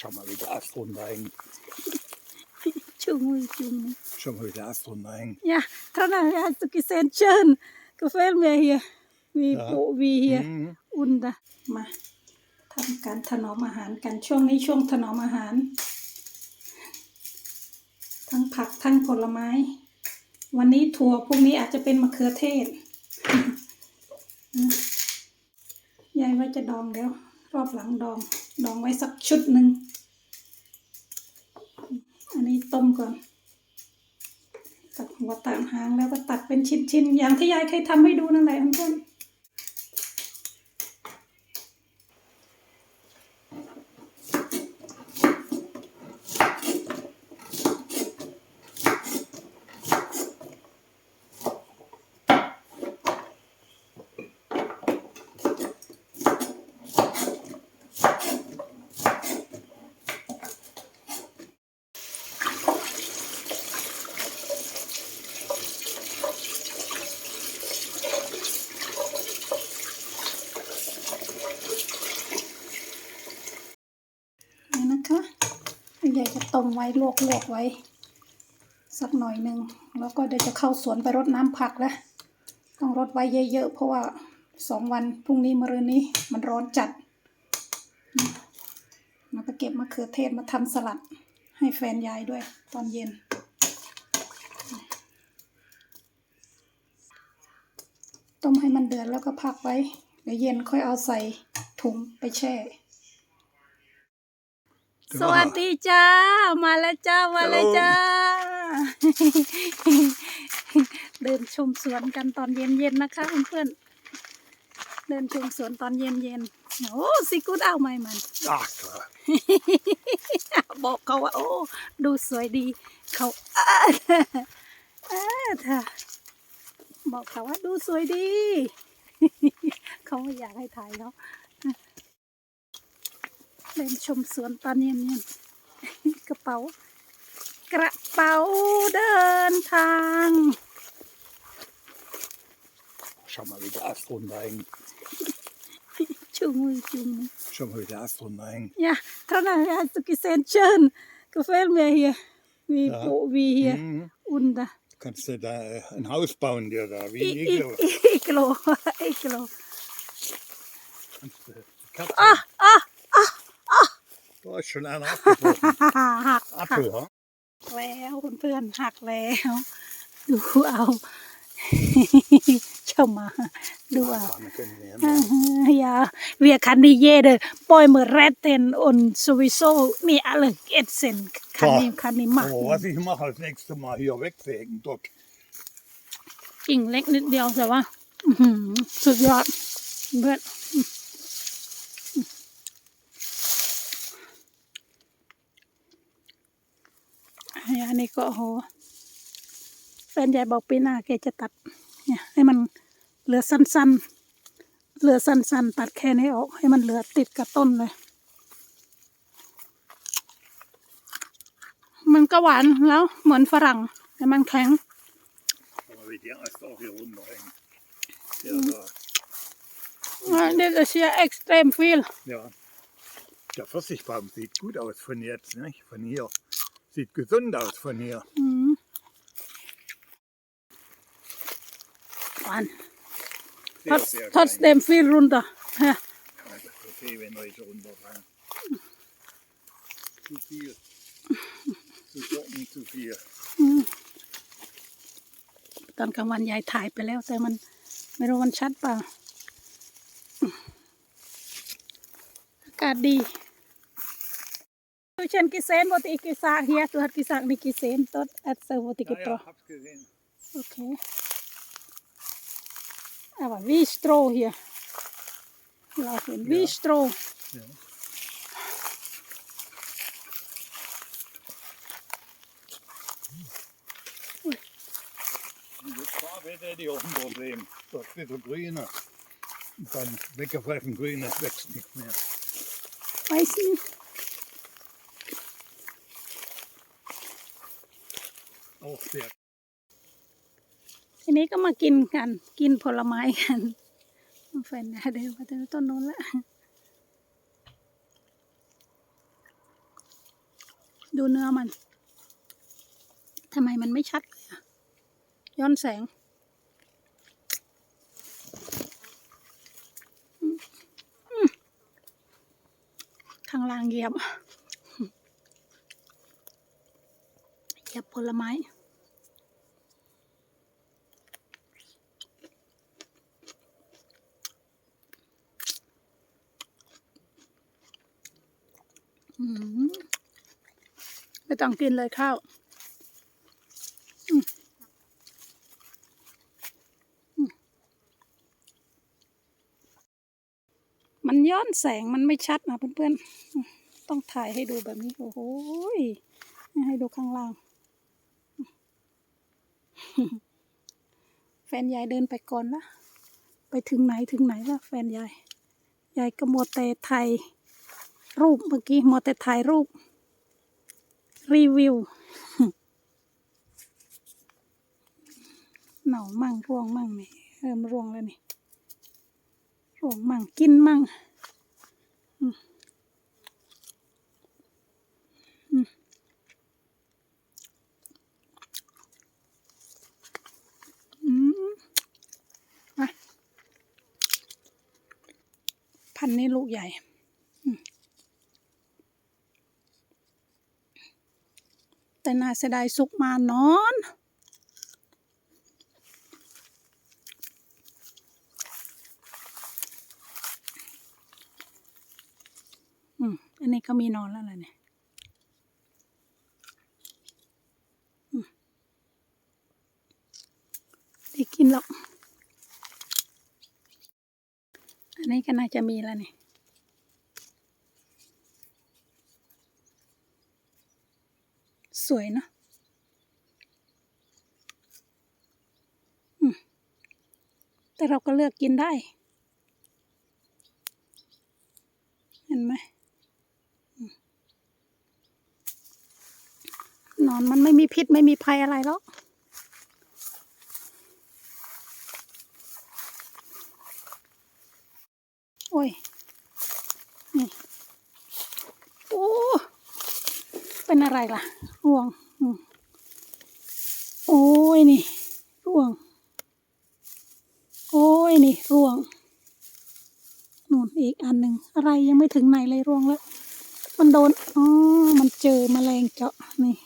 Schau mal, wie der Ast runterhängt. ชูมือชูมือ Schau mal, wie der Ast runterhängt. Ja, Trana, hast du gesehen? Schön. Gefällt mir hier. Wie, Ja. wo, wie hier. Mhm. Unter. มาทำการถนอมอาหารกันช่วงนี้ช่วงถนอมอาหาร ทั้งผักทั้งผลไม้ วันนี้ถั่วพรุ่งนี้อาจจะเป็นมะเขือเทศยายว่าจะดองเดี๋ยวรอบหลังดอง ดองไว้สักชุดหนึ่ง อันนี้ต้มก่อน ตัดหัวตัดหางแล้วก็ตัดเป็นชิ้นๆ อย่างที่ยายเคยทำให้ดูนั่นแหละเพื่อนๆ นะคะใหญ่จะต้มไว้ลวกลวกไว้ สักหน่อยหนึ่งแล้วก็เดี๋ยวจะเข้าสวนไปรดน้ำผักแล้วต้องรดไว้เยอะๆเพราะว่าสองวันพรุ่งนี้มะรืนนี้มันร้อนจัดแล้วก็เก็บมะเขือเทศมาทำสลัดให้แฟนยายด้วยตอนเย็น ต้มให้มันเดือดแล้วก็พักไว้ เดี๋ยวเย็นค่อยเอาใส่ถุงไปแช่ สวัสดีจ้า มาแล้วจ้า มาแล้วจ้า เดินชมสวนกันตอนเย็นๆนะคะเพื่อนๆ เดินชมสวนตอนเย็นๆ โอ้สิกุดเอาไหมมัน Ach, klar. บอกเขาว่า โอ้ ดูสวยดี เขาอ้าอ้าท่ะบอกเขาว่าดูสวยดี เขาไม่อยากให้ถ่ายแล้ว เดินชมสวนตอนเย็นๆกระเป๋ากระเป๋าเดินทาง Schau mal, wie der Ast runterhängt. ชูมือชูมือ Schau mal, wie der Ast runterhängt. Ja, Trana, hast du gesehen? Schön. Gefällt mir hier. Wie, Ja. wo, wie hier Mhm. unter. Kannst du da äh, ein Haus bauen dir da, wie ein I- Iglo. I- Iglo. Iglo. Kannst du die Katze. Ah, ah, Da ist schon einer abgebrochen. หัก Apfel, ha? แล้วเพื่อนๆหักแล้ว ดูเอาเข้ามา ดูเอา Vorne können wir Ah, hin. Ja, wir kann nicht jeder Bäume retten und sowieso nicht alle essen. Kann Boah. ich, kann ich machen. Oh, was ich mache als nächstes Mal hier wegsägen dort. กิ่งเล็กนิดเดียวแต่ว่า อื้อหือสุดยอดเพื่อน อันนี้ก็โอ้โหแฟนใหญ่บอกปีหน้าแกจะตัด เนี่ย ให้มันเหลือสั้นๆ เหลือสั้นๆ ตัดแค่นี้ออกให้มันเหลือติดกับต้นเลย มันก็หวานแล้วเหมือนฝรั่ง แต่มันแข็ง Aber wie der Ast auch hier runterhängt. Der da. Ah, Das ist hier extrem viel. Ja. Der Pfirsichbaum sieht gut aus von jetzt, nicht? Von hier. Sieht gesund aus von hier. Mhm. Mann. Sehr, Trotz, sehr klein. trotzdem viel runter. Ja. Ja, das ist okay, wenn euch runterfallen. Zu viel. Zu trocken, zu viel. ตอนกลางวันยายถ่ายไปแล้ว แต่มันไม่รู้มันชัดเปล่าอากาศดี ดูฉันกิเซนวติกิสากเฮียตัวกิสากนี่กิเซนต้นแอดเซอร์วติกิ Ja, โตร ja, hab's gesehen. โอเค aber wie Stroh hier laufen wie Stroh Ja. Und jetzt Farbe hätte ich auch ein Problem. Dort wieder grüne. Und dann weggefressen grünes wächst nicht mehr. weiß nicht Auch sehr ทีนี้ก็มากินกัน กินผลไม้กันแฟนเดินไปถึงต้นนู้นล้วดูเนื้อมันทำไมมันไม่ชัดเลยย้อนแสง ข้างล่างเหยียบเหยียบผลไม้ ไม่ต้องกินเลยข้าวมันย้อนแสงมันไม่ชัดนะเพื่อนๆ ต้องถ่ายให้ดูแบบนี้ โอ้โหให้ดูข้างล่าง แฟนยายเดินไปก่อนละไปถึงไหนถึงไหนละแฟนยาย ยายก็มัวแต่ถ่ายรูปเมื่อกี้มัวแต่ถ่ายรูป รีวิว หน่อมั่งร่วงมั่งนี่เริ่มร่วงแล้วนี่ร่วงมั่งกินมั่งอืมอืมอืมอะพันนี้ลูกใหญ่ แต่น่าเสียดายสุกมานอนอืมอันนี้ก็มีนอนแล้วล่ะเนี่ยอืมได้กินหรอก อันนี้ก็น่าจะมีแล้วเนี่ย สวยเนอะแต่เราก็เลือกกินได้ เห็นไหมนอนมันไม่มีพิษไม่มีภัยอะไรหรอกโอ้ย นี่ โอ้ เป็นอะไรล่ะ ร่วง โอ้ยนี่ ร่วง โอ้ยนี่ ร่วงนู่นอีกอันหนึ่งอะไรยังไม่ถึงไหนเลยร่วงแล้ว มันโดน อ๋อ มันเจอแมลงเจาะนี่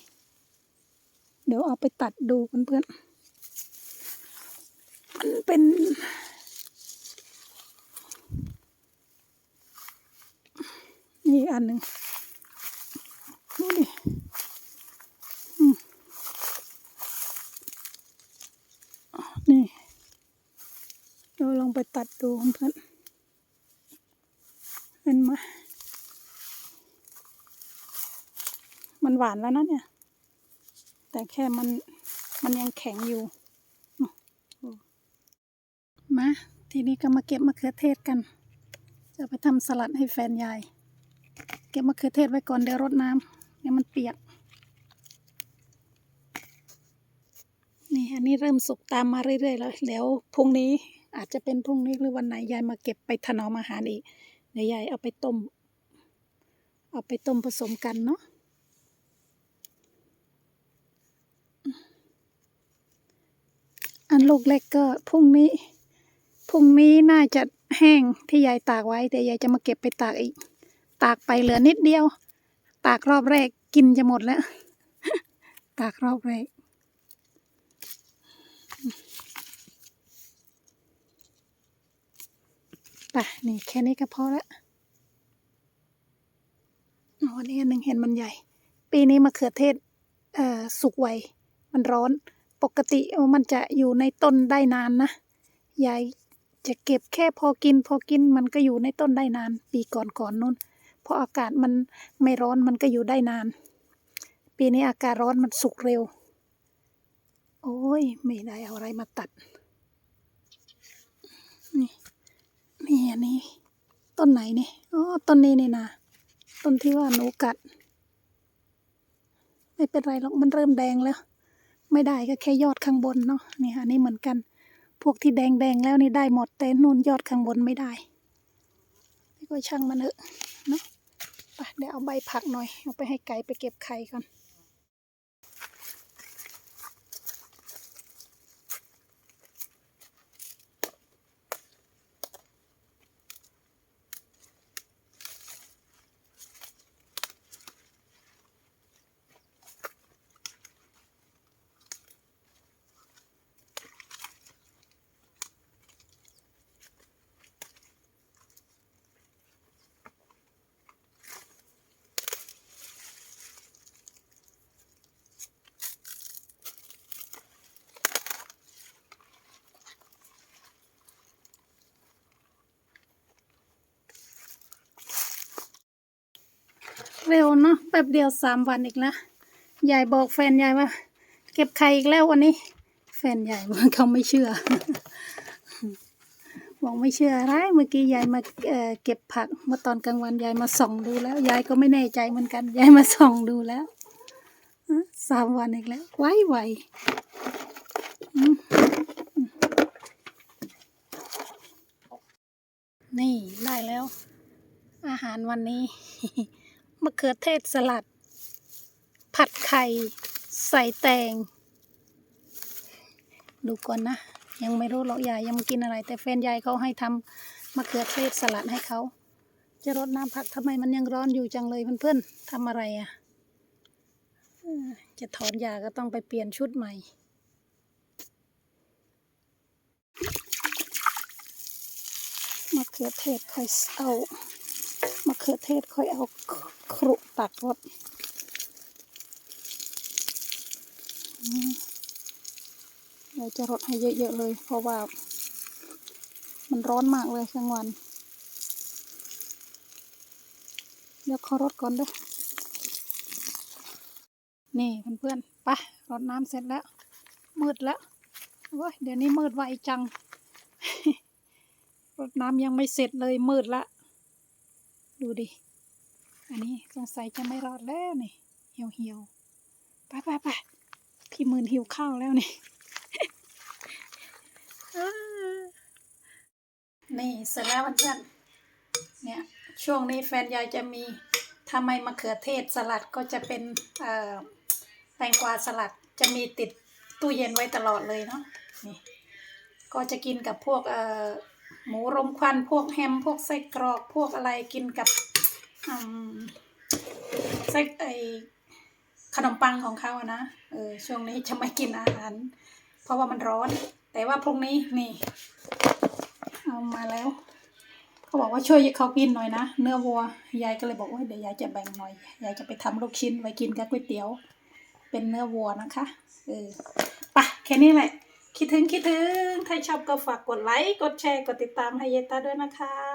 เดี๋ยวเอาไปตัดดูเพื่อนๆมันเป็นนี่อีกอันหนึ่ง นี่ดิอืมนี่เดี๋ยวลองไปตัดดูเพื่อนเห็นไหมมันหวานแล้วนะเนี่ย แต่แค่มันมันยังแข็งอยู่มาทีนี้ก็มาเก็บมะเขือเทศกัน จะไปทำสลัดให้แฟนยาย เก็บมะเขือเทศไว้ก่อนเดี๋ยวรดน้ำ เดี๋ยมันเปียก นี่อันนี้เริ่มสุกตามมาเรื่อยๆแล้วแล้วพรุ่งนี้อาจจะเป็นพรุ่งนี้หรือวันไหนยายมาเก็บไปถนอมอาหารอีก เดี๋ยวยายเอาไปต้ม เอาไปต้มผสมกันเนาะอันลูกเล็กก็พรุ่งนี้พรุ่งนี้น่าจะแห้งที่ยายตากไว้เดี๋ยวยายจะมาเก็บไปตากอีก ตากไปเหลือนิดเดียว ตากรอบแรกกินจะหมดแล้ว ตากรอบแรกไปนี่แค่นี้ก็พอละอ๋อนี่อันหนึ่งเห็นมันใหญ่ ปีนี้มะเขือเทศเออสุกไว มันร้อน ปกติมันจะอยู่ในต้นได้นานนะ ยายจะเก็บแค่พอกินพอกินมันก็อยู่ในต้นได้นาน ปีก่อนๆนนู้น เพราะอากาศมันไม่ร้อนมันก็อยู่ได้นาน ปีนี้อากาศร้อนมันสุกเร็ว โอ้ย ไม่ได้เอาอะไรมาตัด นี่นี่อันนี้ ต้นไหนนี่อ๋อต้นนี้นี่นะต้นที่ว่าหนูกัด ไม่เป็นไรหรอกมันเริ่มแดงแล้ว ไม่ได้ก็แค่ยอดข้างบนเนาะนี่อันนี้เหมือนกัน พวกที่แดงแดงแล้วนี่ได้หมดแต่นู่นยอดข้างบนไม่ได้นี่ก็ช่างมันเถอะเนาะ เดี๋ยวเอาใบผักหน่อย เอาไปให้ไก่ไปเก็บไข่ก่อน เร็วเนาะแป๊บเดียวสามวันอีกแล้วยายบอกแฟนยายว่า เก็บไข่อีกแล้ววันนี้ แฟนยายว่าเขาไม่เชื่อบอกไม่เชื่ออะไรเมื่อกี้ยายมาเอ่อเก็บผักเมื่อตอนกลางวันยายมาส่องดูแล้วยายก็ไม่แน่ใจเหมือนกันยายมาส่องดูแล้วสามวันอีกแล้วไวไวอืมนี่ได้แล้ว อาหารวันนี้ มะเขือเทศสลัด ผัดไข่ ใส่แตง ดูก่อนนะ ยังไม่รู้หรอกยายยังไม่กินอะไร แต่แฟนยายเขาให้ทำมะเขือเทศสลัดให้เขา จะรดน้ำผักทำไมมันยังร้อนอยู่จังเลยเพื่อนๆทำอะไรอะ่ะจะถอนยาก็ต้องไปเปลี่ยนชุดใหม่ มะเขือเทศค่อยเอา มะเขือเทศค่อยเอาครุตักรดเดี๋ยวจะรดให้เยอะๆเลย เพราะว่า มันร้อนมากเลยกลางวัน เดี๋ยวขอรดก่อนเด้อนี่เพื่อนๆไปรดน้ำเสร็จแล้ว มืดแล้วโอ้ยเดี๋ยวนี้มืดไวจังรดน้ำยังไม่เสร็จเลยมืดละ ดูดิ อันนี้สงสัยจะไม่รอดแล้วนี่เหี่ยวเหี่ยวไปไปไปพี่มืนหิวข้าวแล้วนี่ นี่เสร็จแล้วเพื่อนเนี่ย ช่วงนี้แฟนยายจะมีทำไมมะเขือเทศสลัดก็จะเป็นเอ่อแตงกวาสลัดจะมีติดตู้เย็นไว้ตลอดเลยเนาะนี่ก็จะกินกับพวกเอ่อ หมูรมควันพวกแฮมพวกไส้กรอกพวกอะไรกินกับอืมไส้ไอขนมปังของเขาอะนะเออช่วงนี้จะไม่กินอาหาร เพราะว่ามันร้อน แต่ว่าพรุ่งนี้นี่ เอามาแล้วเขาบอกว่าช่วยเขากินหน่อยนะเนื้อวัวยายก็เลยบอกว่าเดี๋ยวยายจะแบ่งหน่อยยายจะไปทำลูกชิ้นไว้กินกับก๋วยเตี๋ยว เป็นเนื้อวัวนะคะเออไปะแค่นี้แหละ คิดถึงคิดถึง ถ้าชอบก็ฝากกดไลค์ กดแชร์ กดติดตามให้เยตาด้วยนะคะ